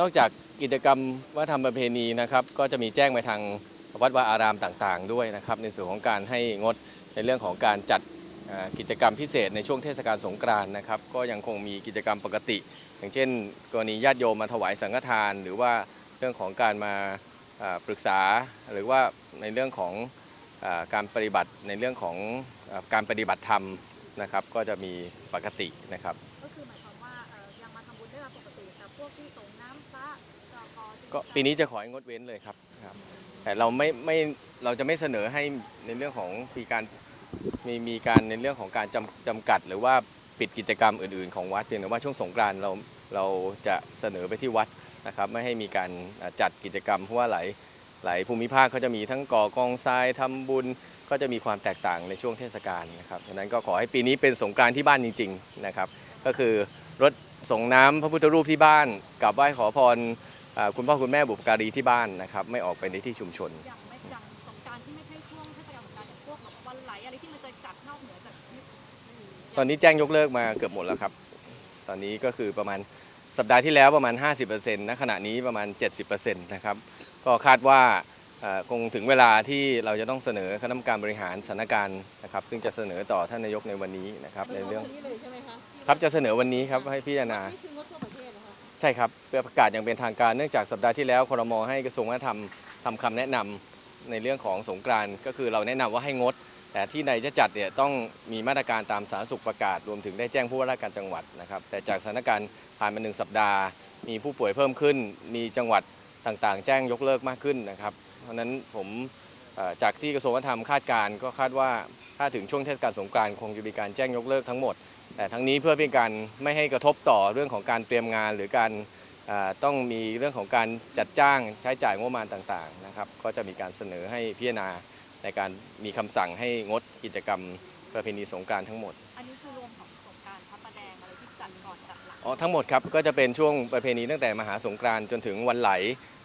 นอกจากกิจกรรมวัฒนธรรมประเพณีนะครับก็จะมีแจ้งไปทางวัดวาอารามต่างๆ ด้วยนะครับในส่วนของการให้งดในเรื่องของการจัดกิจกรรมพิเศษในช่วงเทศกาลสงกรานต์นะครับก็ยังคงมีกิจกรรมปกติ อย่างเช่น กรณีญาติโยมมาถวายสังฆทาน หรือว่าเรื่องของการมาปรึกษาหรือว่าในเรื่องของอการปฏิบัติในเรื่องของอการปฏิบัติธรรมนะครับก็จะมีปกตินะครับก็คือหมายความว่ายังมาทำบุญได้ตามปกติแต่พวกที่สงน้ำพระจอคอที่ ก็ปีนี้จะขอให้งดเว้นเลยครับครับ แต่เราไม่ไม่เราจะไม่เสนอให้ในเรื่องของมีการมีมีการในเรื่องของการจำจำกัด หรือว่าปิดกิจกรรมอื่นๆของวัดเพียงแต่ว่าช่วงสงกรานต์เราเราจะเสนอไปที่วัดนะครับ ไม่ให้มีการจัดกิจกรรมเพราะว่าหลายหลายภูมิภาคเขาจะมีทั้งก่อกองทรายทำบุญก็จะมีความแตกต่างในช่วงเทศกาลนะครับฉะนั้นก็ขอให้ปีนี้เป็นสงกรานต์ที่บ้านจริง ๆนะครับ ก็คือรถส่งน้ำพระพุทธรูปที่บ้านกราบไหว้ขอพร คุณพ่อคุณแม่บุปการีที่บ้านนะครับไม่ออกไปในที่ชุมชนอย่างไม่อย่างสงกรารที่ไม่ใช่ช่วงเทศกาลสงกรารอย่างพวกแบบวันไหลอะไรที่มันจะจัดนอกเหนือจากนี้ตอนนี้แจ้งยกเลิกมาเกือบหมดแล้วครับ ตอนนี้ก็คือประมาณสัปดาห์ที่แล้วประมาณ 50%ณขณะนี้ประมาณ 70%นะครับก็คาดว่าเอ่อคงถึงเวลาที่เราจะต้องเสนอคณะกรรมการบริหารสถานการณ์นะครับซึ่งจะเสนอต่อท่านนายกในวันนี้นะครับในเรื่องนี้เลยใช่ไหมคะครับจะเสนอวันนี้ครับให้พิจารณา ใช่ครับเพื่อประกาศอย่างเป็นทางการเนื่องจากสัปดาห์ที่แล้วคอรมอให้กระทรวงวัฒนธรรมทำคำแนะนำในเรื่องของสงกรานต์ก็คือเราแนะนำว่าให้งด แต่ที่ใดจะจัดเนี่ยต้องมีมาตรการตามสาธารณสุขประกาศ รวมถึงได้แจ้งผู้ว่าราชการจังหวัดนะครับ แต่จากสถานการณ์ผ่านมาหนึ่งสัปดาห์ มีผู้ป่วยเพิ่มขึ้น มีจังหวัดต่างๆ แจ้งยกเลิกมากขึ้นนะครับ เพราะนั้นผมจากที่กระทรวงวัฒนธรรมคาดการณ์ก็คาดว่าถ้าถึงช่วงเทศกาลสงกรานต์คงจะมีการแจ้งยกเลิกทั้งหมด แต่ทั้งนี้เพื่อเป็นการไม่ให้กระทบต่อเรื่องของการเตรียมงาน หรือการอ่าต้องมีเรื่องของการจัดจ้างใช้จ่ายงบประมาณต่างๆนะครับ ก็จะมีการเสนอให้พิจารณาในการมีคำสั่งให้งดกิจกรรมประเพณีสงกรารทั้งหมด อันนี้คือรวมของสงกรารพระประแดงอะไรที่จัดก่อนจัดหลัง อ๋อทั้งหมดครับก็จะเป็นช่วงประเพณีตั้งแต่มหาสงกรานต์จนถึงวันไหล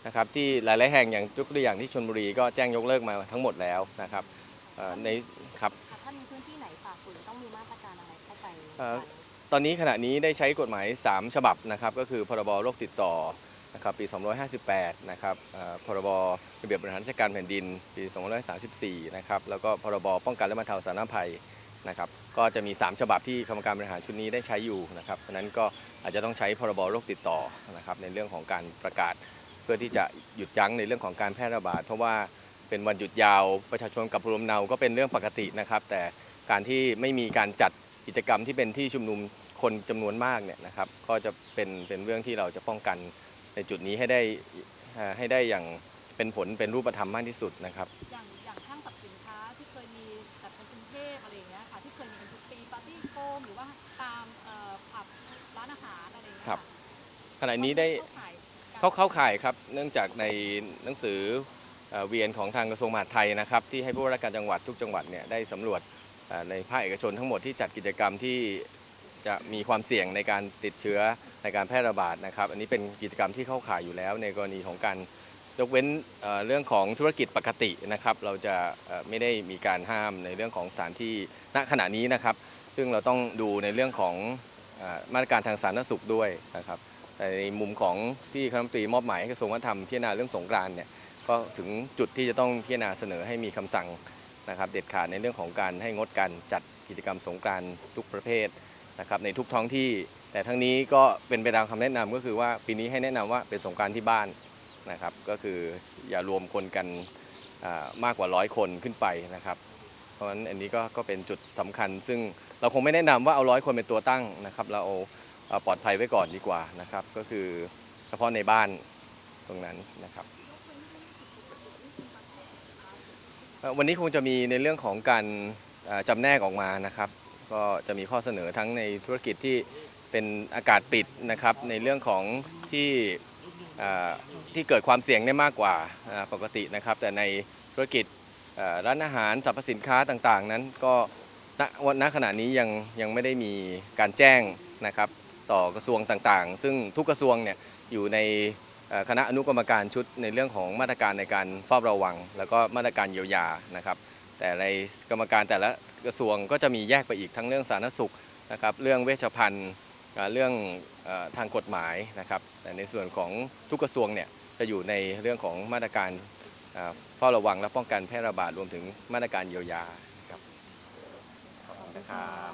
นะครับที่หลายๆแห่งอย่างยกตัวอย่างที่ชนบุรีก็แจ้งยกเลิกมาทั้งหมดแล้วนะครับเอ่อในครับ ต้องมีมาตรการอะไรเข้าไปเอ่อตอนนี้ขณะนี้ได้ใช้กฎหมาย 3 ฉบับนะครับ ก็คือพรบโรคติดต่อนะครับปี 258 นะครับเอ่อพรบระเบียบบริหารราชการแผ่นดินปี 234 นะครับ แล้วก็พรบป้องกันและบรรเทาสาธารณภัยนะครับ ก็จะมี 3 ฉบับที่กรรมการบริหารชุดนี้ได้ใช้อยู่นะครับฉะนั้นก็อาจจะต้องใช้พรบโรคติดต่อนะครับในเรื่องของการประกาศ เพื่อที่จะหยุดยั้งในเรื่องของการแพร่ระบาด เพราะว่าเป็นวันหยุดยาวประชาชนกลับภูมิลำเนาก็เป็นเรื่องปกตินะครับ แต่ การที่ไม่มีการจัดกิจกรรมที่เป็นที่ชุมนุมคนจำนวนมากเนี่ยนะครับ ก็จะเป็นเป็นเรื่องที่เราจะป้องกันในจุดนี้ให้ได้เอ่อให้ได้อย่างเป็นผลเป็นรูปธรรมมากที่สุดนะครับอย่างอย่างห้างสรรพสินค้าที่เคยมีจัดในกรุงเทพอะไรอย่างเงี้ยค่ะที่เคยมีกันทุกปีปาร์ตี้โฟมหรือว่าตามเอ่อผับร้านอาหารอะไรอย่างเงี้ยครับขณะนี้ได้เข้าข่ายเข้าเข้าข่ายครับเนื่องจากในหนังสือเอ่อเวียนของทางกระทรวงมหาดไทยนะครับ ที่ให้ผู้ว่าราชการจังหวัดทุกจังหวัดเนี่ยได้สำรวจเอ่อ ในภาคเอกชนทั้งหมดที่จัดกิจกรรมที่จะมีความเสี่ยงในการติดเชื้อในการแพร่ระบาดนะครับ อันนี้เป็นกิจกรรมที่เข้าข่ายอยู่แล้ว ในกรณีของการยกเว้นเรื่องของธุรกิจปกตินะครับ เราจะไม่ได้มีการห้ามในเรื่องของสถานที่ณขณะนี้นะครับ ซึ่งเราต้องดูในเรื่องของมาตรการทางสาธารณสุขด้วยนะครับแต่ในมุมของที่คณะมนตรีมอบหมายให้กระทรวงวัฒนธรรมพิจารณาเรื่องสงกรานเนี่ยก็ถึงจุดที่จะต้องพิจารณาเสนอให้มีคำสั่ง นะครับเด็ดขาดในเรื่องของการให้งดการจัดกิจกรรมสงกรานต์ทุกประเภทนะครับในทุกท้องที่ แต่ทั้งนี้ก็เป็นไปตามคำแนะนำก็คือว่าปีนี้ให้แนะนำว่าเป็นสงกรานต์ที่บ้านนะครับ ก็คืออย่ารวมคนกันมากกว่าร้อยคนขึ้นไปนะครับ เพราะฉะนั้นอันนี้ก็ก็เป็นจุดสำคัญ ซึ่งเราคงไม่แนะนำว่าเอาร้อยคนเป็นตัวตั้งนะครับ เราเอาปลอดภัยไว้ก่อนดีกว่านะครับ ก็คือเฉพาะในบ้านตรงนั้นนะครับเอ่อ วันนี้คงจะมีในเรื่องของการจำแนกออกมานะครับ ก็จะมีข้อเสนอทั้งในธุรกิจที่เป็นอากาศปิดนะครับ ในเรื่องของที่ที่เกิดความเสี่ยงได้มากกว่าปกตินะครับ แต่ในธุรกิจร้านอาหารสรรพสินค้าต่างๆ นั้นก็ณณขณะนี้ยังยังไม่ได้มีการแจ้งนะครับ ต่อกระทรวงต่างๆ ซึ่งทุกกระทรวงเนี่ยอยู่ใน คณะอนุกรรมการชุดในเรื่องของมาตรการในการเฝ้าระวัง แล้วก็มาตรการเยียวยานะครับ แต่ในกรรมการแต่ละกระทรวงก็จะมีแยกไปอีกทั้งเรื่องสาธารณสุขนะครับ เรื่องเวชภัณฑ์เรื่องทางกฎหมายนะครับ แต่ในส่วนของทุกกระทรวงเนี่ยจะอยู่ในเรื่องของมาตรการเฝ้าระวังและป้องกันแพร่ระบาดรวมถึงมาตรการเยียวยาครับขอบคุณครับ